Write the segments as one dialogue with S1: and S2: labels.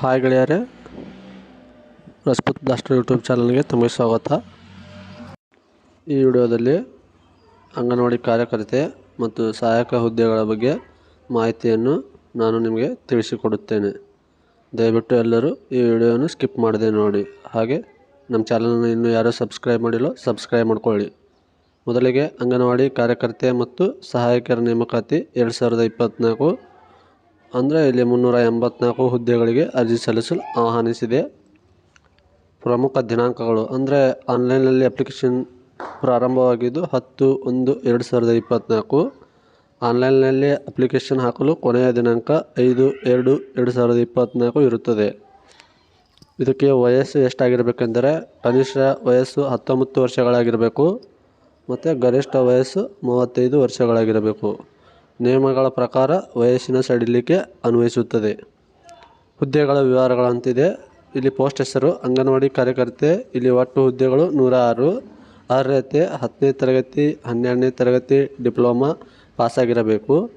S1: Hi ಗೆಳೆಯರೆ Rajput blaster YouTube ಚಾನಲ್ಗೆ ತುಂಬ ಸ್ವಾಗತ. ಈ ವಿಡಿಯೋದಲ್ಲಿ ಅಂಗನವಾಡಿ ಕಾರ್ಯಕರ್ತೆ ಮತ್ತು ಸಹಾಯಕ ಹುದ್ದೆಗಳ ಬಗ್ಗೆ ಮಾಹಿತಿಯನ್ನು ನಾನು ನಿಮಗೆ ತಿಳಿಸಿಕೊಡುತ್ತೇನೆ. ದಯವಿಟ್ಟು ಎಲ್ಲರೂ ಈ ವಿಡಿಯೋವನ್ನು ಸ್ಕಿಪ್ ಮಾಡದೆ ನೋಡಿ. ಹಾಗೆ ನಮ್ಮ ಚಾನಲನ್ನು ಇನ್ನೂ ಯಾರೂ ಸಬ್ಸ್ಕ್ರೈಬ್ ಮಾಡಿಲ್ಲ ಸಬ್ಸ್ಕ್ರೈಬ್ ಮಾಡ್ಕೊಳ್ಳಿ. ಮೊದಲಿಗೆ ಅಂಗನವಾಡಿ ಕಾರ್ಯಕರ್ತೆ ಮತ್ತು ಸಹಾಯಕರ ನೇಮಕಾತಿ ಎರಡು ಸಾವಿರದ ಇಪ್ಪತ್ತ್ನಾಲ್ಕು ಅಂದರೆ ಇಲ್ಲಿ ಮುನ್ನೂರ ಎಂಬತ್ನಾಲ್ಕು ಹುದ್ದೆಗಳಿಗೆ ಅರ್ಜಿ ಸಲ್ಲಿಸಲು ಆಹ್ವಾನಿಸಿದೆ. ಪ್ರಮುಖ ದಿನಾಂಕಗಳು ಅಂದರೆ ಆನ್ಲೈನಲ್ಲಿ ಅಪ್ಲಿಕೇಶನ್ ಪ್ರಾರಂಭವಾಗಿದ್ದು ಹತ್ತು ಒಂದು ಎರಡು ಸಾವಿರದ ಇಪ್ಪತ್ತ್ನಾಲ್ಕು ಆನ್ಲೈನ್ನಲ್ಲಿ ಅಪ್ಲಿಕೇಶನ್ ಹಾಕಲು ಕೊನೆಯ ದಿನಾಂಕ ಐದು ಎರಡು ಎರಡು ಸಾವಿರದ ಇಪ್ಪತ್ತ್ನಾಲ್ಕು ಇರುತ್ತದೆ. ಇದಕ್ಕೆ ವಯಸ್ಸು ಎಷ್ಟಾಗಿರಬೇಕೆಂದರೆ ಕನಿಷ್ಠ ವಯಸ್ಸು ಹತ್ತೊಂಬತ್ತು ವರ್ಷಗಳಾಗಿರಬೇಕು, ಮತ್ತು ಗರಿಷ್ಠ ವಯಸ್ಸು ಮೂವತ್ತೈದು ವರ್ಷಗಳಾಗಿರಬೇಕು. ನಿಯಮಗಳ ಪ್ರಕಾರ ವಯಸ್ಸಿನ ಸಡಿಲಿಕೆ ಅನ್ವಯಿಸುತ್ತದೆ. ಹುದ್ದೆಗಳ ವಿವರಗಳಂತಿದೆ. ಇಲ್ಲಿ ಪೋಸ್ಟ್ ಹೆಸರು, ಅಂಗನವಾಡಿ ಕಾರ್ಯಕರ್ತೆ, ಇಲ್ಲಿ ಒಟ್ಟು ಹುದ್ದೆಗಳು ನೂರ ಆರು ಅರ್ಹತೆ ಹತ್ತನೇ ತರಗತಿ, ಹನ್ನೆರಡನೇ ತರಗತಿ ಡಿಪ್ಲೊಮಾ ಪಾಸಾಗಿರಬೇಕು.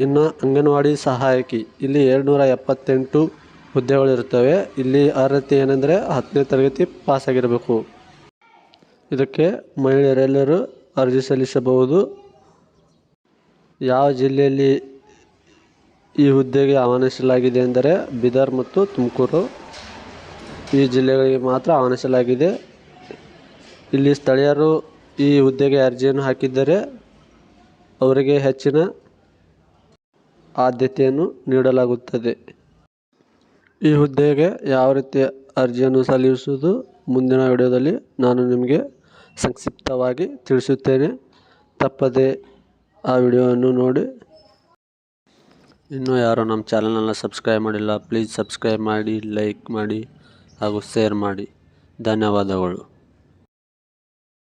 S1: ಇನ್ನು ಅಂಗನವಾಡಿ ಸಹಾಯಕಿ, ಇಲ್ಲಿ ಏಳ್ನೂರ ಎಪ್ಪತ್ತೆಂಟು ಹುದ್ದೆಗಳಿರುತ್ತವೆ. ಇಲ್ಲಿ ಅರ್ಹತೆ ಏನೆಂದರೆ ಹತ್ತನೇ ತರಗತಿ ಪಾಸಾಗಿರಬೇಕು. ಇದಕ್ಕೆ ಮಹಿಳೆಯರೆಲ್ಲರೂ ಅರ್ಜಿ ಸಲ್ಲಿಸಬಹುದು. ಯಾವ ಜಿಲ್ಲೆಯಲ್ಲಿ ಈ ಹುದ್ದೆಗೆ ಆಹ್ವಾನಿಸಲಾಗಿದೆ ಎಂದರೆ ಬೀದರ್ ಮತ್ತು ತುಮಕೂರು. ಈ ಜಿಲ್ಲೆಗಳಿಗೆ ಮಾತ್ರ ಆಹ್ವಾನಿಸಲಾಗಿದೆ. ಇಲ್ಲಿ ಸ್ಥಳೀಯರು ಈ ಹುದ್ದೆಗೆ ಅರ್ಜಿಯನ್ನು ಹಾಕಿದ್ದರೆ ಅವರಿಗೆ ಹೆಚ್ಚಿನ ಆದ್ಯತೆಯನ್ನು ನೀಡಲಾಗುತ್ತದೆ. ಈ ಹುದ್ದೆಗೆ ಯಾವ ರೀತಿ ಅರ್ಜಿಯನ್ನು ಸಲ್ಲಿಸುವುದು ಮುಂದಿನ ವಿಡಿಯೋದಲ್ಲಿ ನಾನು ನಿಮಗೆ ಸಂಕ್ಷಿಪ್ತವಾಗಿ ತಿಳಿಸುತ್ತೇನೆ. ತಪ್ಪದೆ ಆ ವಿಡಿಯೋವನ್ನು ನೋಡಿ. ಇನ್ನೂ ಯಾರು ನಮ್ಮ ಚಾನಲನ್ನು ಸಬ್ಸ್ಕ್ರೈಬ್ ಮಾಡಿಲ್ಲ ಪ್ಲೀಸ್ ಸಬ್ಸ್ಕ್ರೈಬ್ ಮಾಡಿ ಲೈಕ್ ಮಾಡಿ ಹಾಗೂ ಶೇರ್ ಮಾಡಿ. ಧನ್ಯವಾದಗಳು.